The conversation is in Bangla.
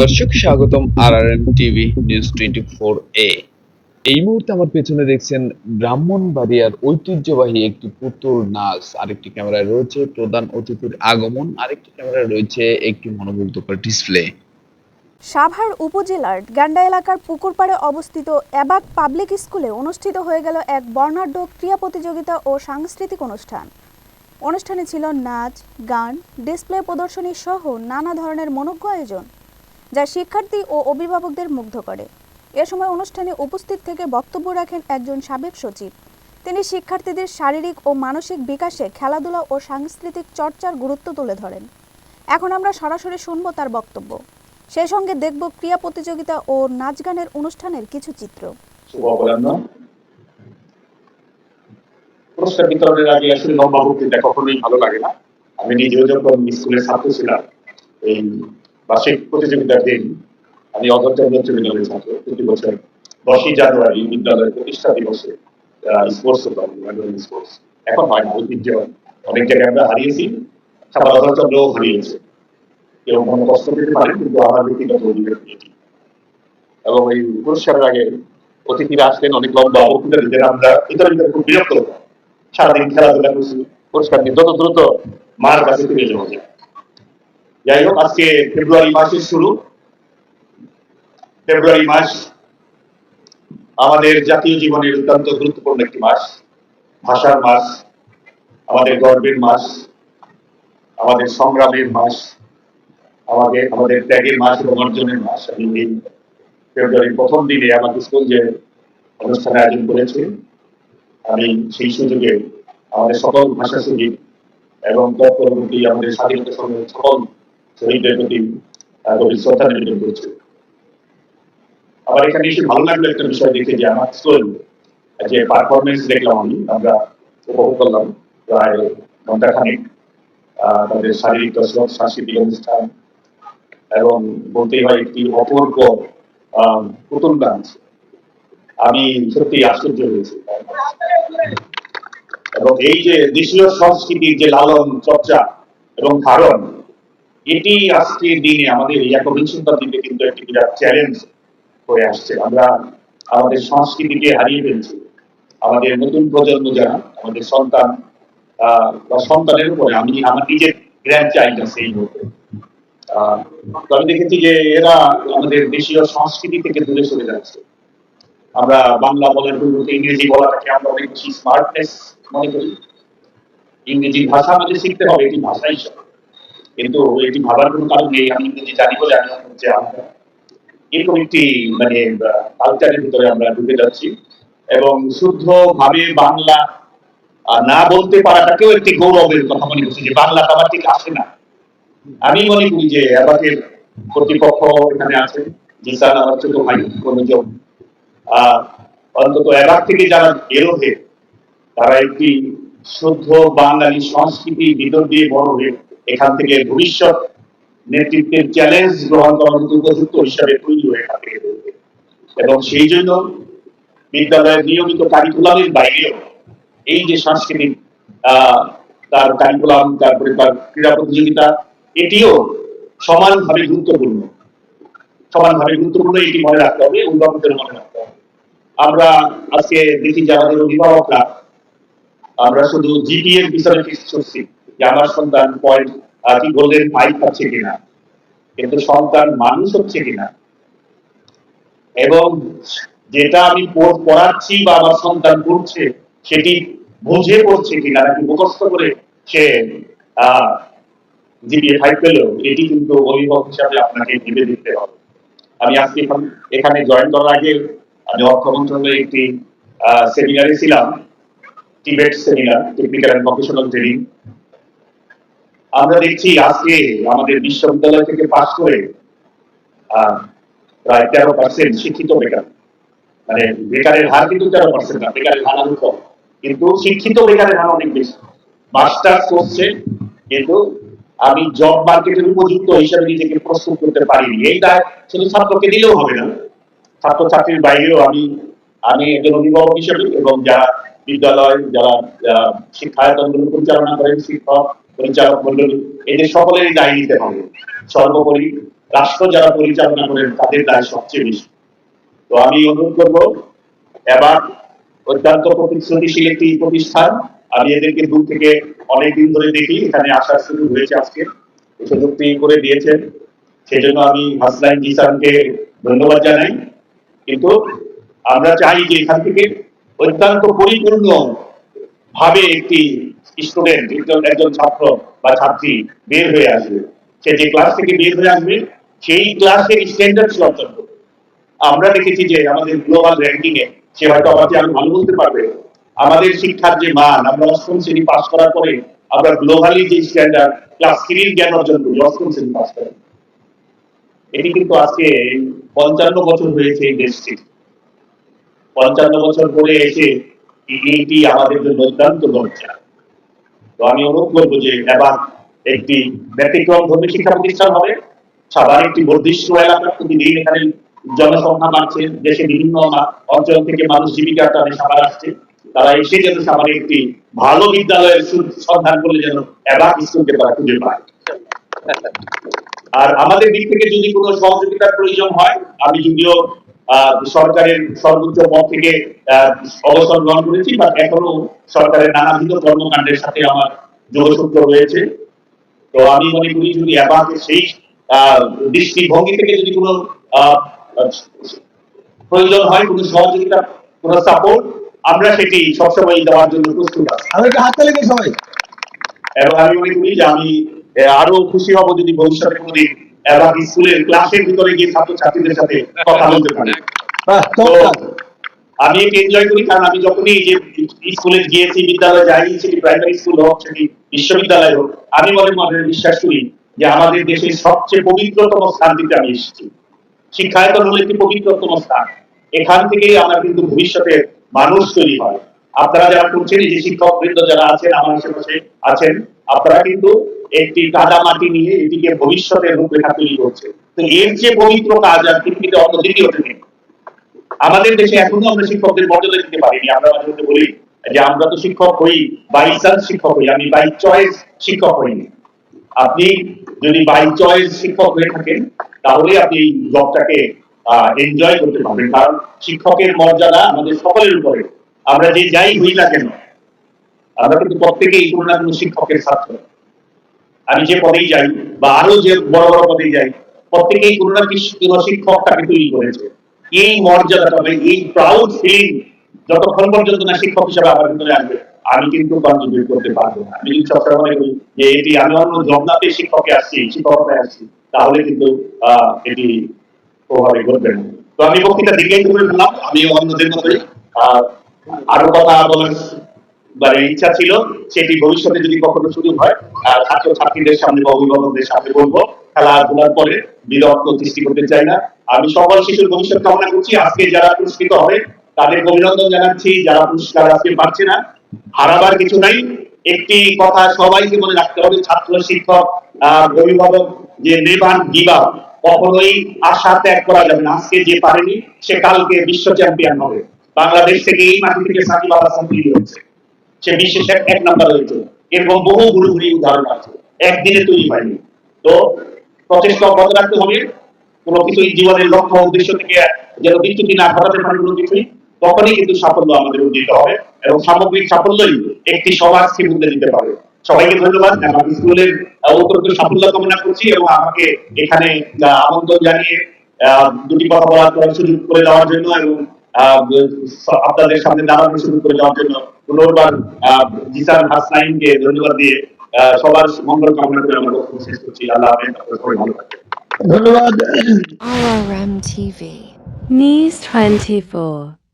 দর্শক, স্বাগতম R R M TV news twenty four এ। এই মুহূর্তে আমার পেছনে দেখছেন ব্রাহ্মণবাড়িয়ার ঐতিহ্যবাহী একটি পুতুল নাচ। আরেকটি ক্যামেরায় রয়েছে প্রধান অতিথির আগমন, আরেকটি ক্যামেরায় রয়েছে একটি মনোমুগ্ধকর ডিসপ্লে সাভার উপজেলার গ্যান্ডা এলাকার পুকুরপাড়ে অবস্থিত অ্যাবাক পাবলিক স্কুলে অনুষ্ঠিত হয়ে গেল এক বর্ণাঢ্য ক্রীড়া প্রতিযোগিতা ও সাংস্কৃতিক অনুষ্ঠান। অনুষ্ঠানে ছিল নাচ, গান, ডিসপ্লে প্রদর্শনী সহ নানা ধরনের মনোজ্ঞ আয়োজন। যা শিক্ষার্থী ও অভিভাবকদের মুগ্ধ করে। এ সময় অনুষ্ঠানে উপস্থিত থেকে বক্তব্য রাখেন একজন সাবেক সচিব। তিনি শিক্ষার্থীদের শারীরিক ও মানসিক বিকাশে খেলাধুলা ও সাংস্কৃতিক চর্চার গুরুত্ব তুলে ধরেন। এখন আমরা সরাসরি শুনব তার বক্তব্য। সেই সঙ্গে দেখব ক্রিয়া প্রতিযোগিতা ও নাচ গানের অনুষ্ঠানের কিছু চিত্র। পুরস্কার বিতরণের আগে আসলে লম্বা কখনোই ভালো লাগে না। আমি নিজেও যখন স্কুলের ছাত্র ছিলাম, এই বার্ষিক প্রতিযোগিতার দিন আমি বিদ্যালয়ের ছাত্র প্রতি বছর দশই জানুয়ারি বিদ্যালয়ের প্রতিষ্ঠা দিবসে স্পোর্টস স্পোর্টস এখন হয় না, ঐতিহ্য অনেক জায়গায় আমরা হারিয়েছি আবার অধরচন্দ্রও হারিয়েছে। কেউ মনে কষ্ট পেতে পারে কিন্তু আমার ব্যক্তিগত এটি এবং এই পুরস্কারের আগে অতিথিরা আসলেন অনেক লম্বা দিতেন। আমরা খুব বিরক্ত সারাদিন খেলাধুলা করছি, পুরস্কার নিয়ে যত দ্রুত মার কাছে ফিরে যাওয়া যায়। যাই হোক আজকে ফেব্রুয়ারি মাসের শুরু। ফেব্রুয়ারি মাস আমাদের জাতীয় জীবনের অত্যন্ত গুরুত্বপূর্ণ একটি মাস। ভাষার মাস, আমাদের গর্বের মাস, আমাদের সংগ্রামের মাস, আমাদের আমাদের ত্যাগের মাস এবং অর্জনের মাস। আমি এই ফেব্রুয়ারির প্রথম দিনে আমাদের স্কুল যে অনুষ্ঠানে আয়োজন করেছে, আমি সেই সুযোগে আমাদের সকল ভাষা সচিব এবং তৎপরবর্তী আমাদের স্বাধীনতা সকল প্রতি আমার এখানে এসে ভালো লাগল একটা বিষয় দেখে যে আমার স্কুল যে পারফরমেন্স দেখলাম আমি আমরা উপভোগ করলাম প্রায় ঘন্টাখানেক আহ, তাদের শারীরিক সাংস্কৃতিক অনুষ্ঠান এবং বলতেই হয় একটি অপূর্ব পুতুল ডান্স আমি সত্যি আশ্চর্য হয়েছি। এবং এই যে দেশীয় সংস্কৃতির যে লালন চর্চা এবং ধারণ এটি আজকের দিনে আমাদের একবিংশ শতাব্দীতে কিন্তু একটি বিরাট চ্যালেঞ্জ হয়ে আসছে। আমরা আমাদের সংস্কৃতিকে হারিয়ে ফেলছি। আমাদের নতুন প্রজন্ম যারা, আমাদের সন্তান বা সন্তানের উপরে আমি আমার নিজের গ্র্যান্ড চাইল্ড আছে এই মুহূর্তে। আমি দেখেছি যে এরা আমাদের দেশীয় সংস্কৃতি থেকে দূরে সরে যাচ্ছে। আমরা বাংলা বলার পরিবর্তে ইংরেজি বলাটাকে আমরা অনেক বেশি স্মার্টনেস মনে করি। ইংরেজি ভাষা আমাদের শিখতে হবে, এটি ভাষা হিসাবে কিন্তু এটি ভাবার কোনো কারণ নেই। আমি ইংরেজি জানি বলে আমি হচ্ছে আমরা এরকম একটি মানে কালচারের ভিতরে আমরা ঢুকে যাচ্ছি। এবং শুদ্ধ ভাবে বাংলা না বলতে পারাটাকেও একটি গৌরবের কথা মনে করছি যে বাংলা আমার ঠিক আসে না। আমি মনে করি যে আমাদের কর্তৃপক্ষ এখানে আছে জিসান আমার ছোট ভাই আহ অন্তত এবার থেকে যারা বেরোবে তারা একটি শুদ্ধ বাঙালি সংস্কৃতি ভিতর দিয়ে বড় হয়ে এখান থেকে ভবিষ্যৎ নেতৃত্বের চ্যালেঞ্জ গ্রহণ করার উপযুক্ত হিসাবে তৈরি হয়ে থেকে। এবং সেই জন্য বিদ্যালয়ের নিয়মিত কারিকুলামের বাইরেও এই যে সাংস্কৃতিক তার কারিকুলাম তারপরে তার ক্রীড়া প্রতিযোগিতা, এটিও সমানভাবে গুরুত্বপূর্ণ। সমানভাবে গুরুত্বপূর্ণ এটি মনে রাখতে হবে, অভিভাবকদের মনে রাখতে হবে। আমরা আজকে দেখি যে আমাদের অভিভাবকরা, আমরা শুধু জিপি এর পিছনে ফিক্স করছি যে আমার সন্তান পয়েন্ট কি গোল্ডেন ফাইভ পাচ্ছে কিনা? কিন্তু সন্তান মানুষ হচ্ছে কিনা? এবং যেটা আমি পড়াচ্ছি বা আমার সন্তান পড়ছে, সেটি বুঝে পড়ছে কিনা, নাকি মুখস্থ করে সে জিপিএ ফাইভ পেল, এটি কিন্তু অভিভাবক হিসাবে আপনাকে ভেবে দিতে হবে। আমি আজকে এখানে জয়েন করার আগে আমি অর্থ মন্ত্রণালয়ে একটি সেমিনারে ছিলাম Tibet seminar technical and professional training আমরা দেখছি আজকে আমাদের বিশ্ববিদ্যালয় থেকে পাশ করে প্রায় তেরো পার্সেন্ট শিক্ষিত বেকার। মানে বেকারের হার কিন্তু তেরো পার্সেন্ট না বেকারের হার আরও কম। কিন্তু শিক্ষিত বেকারের হার অনেক বেশি। মাস্টার্স করছে কিন্তু আমি জব মার্কেটের উপযুক্ত হিসাবে নিজেকে প্রস্তুত করতে পারিনি। এই শুধু ছাত্রকে দিলেও হবে না। ছাত্রছাত্রীর বাইরেও আমি আমি একজন অভিভাবক হিসেবে এবং যারা বিদ্যালয় যারা আহ, শিক্ষায়তনগুলো পরিচালনা করেন শিক্ষক পরিচালক মন্ডলী এদের সকলেরই দায় নিতে হবে। সর্বোপরি রাষ্ট্র যারা পরিচালনা করেন, তাদের দায় সবচেয়ে বেশি। তো আমি অনুরোধ করব, এবার অত্যন্ত প্রতিশ্রুতিশীল একটি প্রতিষ্ঠান। আমি এদেরকে দূর থেকে অনেকদিন ধরে দেখি, এখানে আসার শুরু হয়েছে আজকে। সুযোগটি করে দিয়েছেন। সেজন্য আমি হাসলাইন জিসানকে ধন্যবাদ জানাই। কিন্তু আমরা চাই যে এখান থেকে অত্যন্ত পরিপূর্ণ ভাবে একটি স্টুডেন্ট, একজন ছাত্র বা ছাত্রী বের হয়ে আসবে। সে যে ক্লাস থেকে বের হয়ে আসবে, সেই ক্লাসের স্ট্যান্ডার্ড সে অর্জন করবে। আমরা দেখেছি যে আমাদের গ্লোবাল র্যাঙ্কিং এ সে হয়তো আমাকে আরও ভালো বলতে পারবে। আমাদের শিক্ষার যে মান, আমরা অষ্টম শ্রেণি পাস করার পরে আমরা গ্লোবালি যে স্ট্যান্ডার্ড ক্লাস থ্রির জ্ঞান অর্জন করি, অষ্টম শ্রেণি পাস করে এটি কিন্তু আজকে পঞ্চান্ন বছর হয়েছে এই দেশটি পঞ্চান্ন বছর পরে এসে এইটি আমাদের জন্য অত্যন্ত লজ্জা। তো আমি অনুরোধ করব যে এবার একটি ব্যতিক্রম ধর্মী শিক্ষা প্রতিষ্ঠান হবে। সাভার একটি বর্ধিষ্ণু এলাকা প্রতিদিন এখানে জনসংখ্যা বাড়ছে, দেশে বিভিন্ন অঞ্চল থেকে মানুষ জীবিকার টানে সাভার আসছে। তারা এসে যেন সাভারে একটি ভালো বিদ্যালয়ের সন্ধান করলে যেন এবার স্কুলকে তারা খুঁজে পায়। আর আমাদের দিক থেকে যদি কোনো সহযোগিতার প্রয়োজন হয়, আমি যদিও সরকারের সর্বোচ্চ পদ থেকে অবসর গ্রহণ করেছি বা এখনও সরকারের নানাবিধ কর্মকাণ্ডের সাথে আমার যোগসূত্র রয়েছে। তো আমি মনে করি যদি সেই দৃষ্টিভঙ্গি থেকে যদি কোনো প্রয়োজন হয় কোনো সহযোগিতা কোনো সাপোর্ট আমরা সেটি সবসময় দেওয়ার জন্য প্রস্তুত আছি। হাত তালি দিন সবাই। এবং আমি মনে করি যে আমি আরও খুশি হব যদি ভবিষ্যতে কোনোদিন এবার স্কুলের ক্লাসের ভিতরে গিয়ে ছাত্র ছাত্রীদের সাথে কথা বলতে পারি। আমি এটি এনজয় করি কারণ আমি যখনই যে স্কুলে গিয়েছি বিদ্যালয়ে যাই সেটি প্রাইমারি স্কুল হোক সেটি বিশ্ববিদ্যালয় হোক আমি মনে মনে বিশ্বাস করি যে আমাদের দেশের সবচেয়ে পবিত্রতম স্থান স্থানটিতে আমি এসেছি। শিক্ষায়তন হলো একটি পবিত্রতম স্থান। এখান থেকেই আমরা কিন্তু ভবিষ্যতে মানুষ তৈরি হয়। আপনারা যারা করছেন যে শিক্ষক বৃন্দ যারা আছেন, আমার আশেপাশে আছেন, আপনারা কিন্তু একটি কাদা মাটি নিয়ে এটিকে ভবিষ্যতের রূপরেখা তৈরি করছে তো এর যে পবিত্র কাজ আর পৃথিবীতে অন্য দ্বিতীয়টি নেই আমাদের দেশে এখনও আমরা শিক্ষকদের মর্যাদা দিতে পারিনি। আমরা মাঝে মধ্যে বলি যে আমরা তো শিক্ষক হই বাই চান্স শিক্ষক হই, আমি বাই চয়েস শিক্ষক হইনি। আপনি যদি বাই চয়েস শিক্ষক হয়ে থাকেন, তাহলে আপনি জবটাকে এনজয় করতে পারবেন। কারণ শিক্ষকের মর্যাদা আমাদের সকলের উপরে। আমরা যে যাই হই না কেন আমরা কিন্তু প্রত্যেকেই কোনো না কোনো শিক্ষকের ছাত্র। আমি যে পদেই যাই বা আরও যে বড় বড় পদেই যাই প্রত্যেকেই কোনো না কোনো শিক্ষক তাকে তৈরি করেছে। এই মর্যাদাটা এই প্রাউড ফিলিং যতক্ষণ পর্যন্ত না শিক্ষক হিসেবে আমার ভিতরে আসবে আমি কিন্তু কন্ট্রিবিউট করতে পারব না। আমি যদি সবসময় করি যে এটি আমি অন্য পেয়ে শিক্ষকে আসছি শিক্ষকতায় আসছি তাহলে কিন্তু আহ, এটি প্রভাবে ঘটবে না। তো আমি বক্তৃতা দিকেই করে ফেললাম আমি অন্যদের মতোই আহ, আরও কথা বলার ইচ্ছা ছিল, সেটি ভবিষ্যতে যদি কখনো সুযোগ হয় ছাত্র ছাত্রীদের সামনে বা অভিভাবকদের সামনে বলব খেলাধুলার পরে বিরক্ত সৃষ্টি করতে চাই না। আমি সকল শিশুর ভবিষ্যৎ কামনা করছি, আজকে যারা পুরস্কৃত হবে তাদের অভিনন্দন জানাচ্ছি, যারা পুরস্কার আজকে পাচ্ছে না। হারাবার কিছু নাই, একটি কথা সবাইকে মনে রাখতে হবে, ছাত্র, শিক্ষক অভিভাবক, যে নেবান গিবা, কখনোই আশা ত্যাগ করা যাবে না। আজকে যে পারেনি, সে কালকে বিশ্ব চ্যাম্পিয়ন হবে। বাংলাদেশ থেকে এই মাটি থেকে সাকিব আল হাসান তৈরি হয়েছে সে বিশ্বের এক- নাম্বার হয়েছে। এরকম বহু গুরু গুরু উদাহরণ আছে। একদিনে তৈরি হয়নি। তো প্রচেষ্টা অব্যাহত রাখতে হবে। কোনো কিছু জীবনের লক্ষ্য উদ্দেশ্য থেকে যেন বিচ্যুতি না ঘটাতে পারে কোনো কিছুই, তখনই কিন্তু সাফল্য আমাদের অর্জিত হবে এবং সামগ্রিক সাফল্যই একটি সমাজকে বদলে দিতে পারে। সবাইকে ধন্যবাদ। আমার স্কুলের অত্যন্ত সাফল্য কামনা করছি এবং আমাকে এখানে আমন্ত্রণ জানিয়ে দুটি কথা বলার সুযোগ করে দেওয়ার জন্য এবং আপনাদের সামনে দাঁড়ানো শুরু করে দেওয়ার জন্য পুনর্বার জিসান হাসনাইনকে ধন্যবাদ দিয়ে আহ, সবার মঙ্গল কামনা করে আমরা বক্তব্য শেষ করছি আল্লাহ আপনি সবাই ভালো থাকবেন ধন্যবাদ RRM TV. News 24.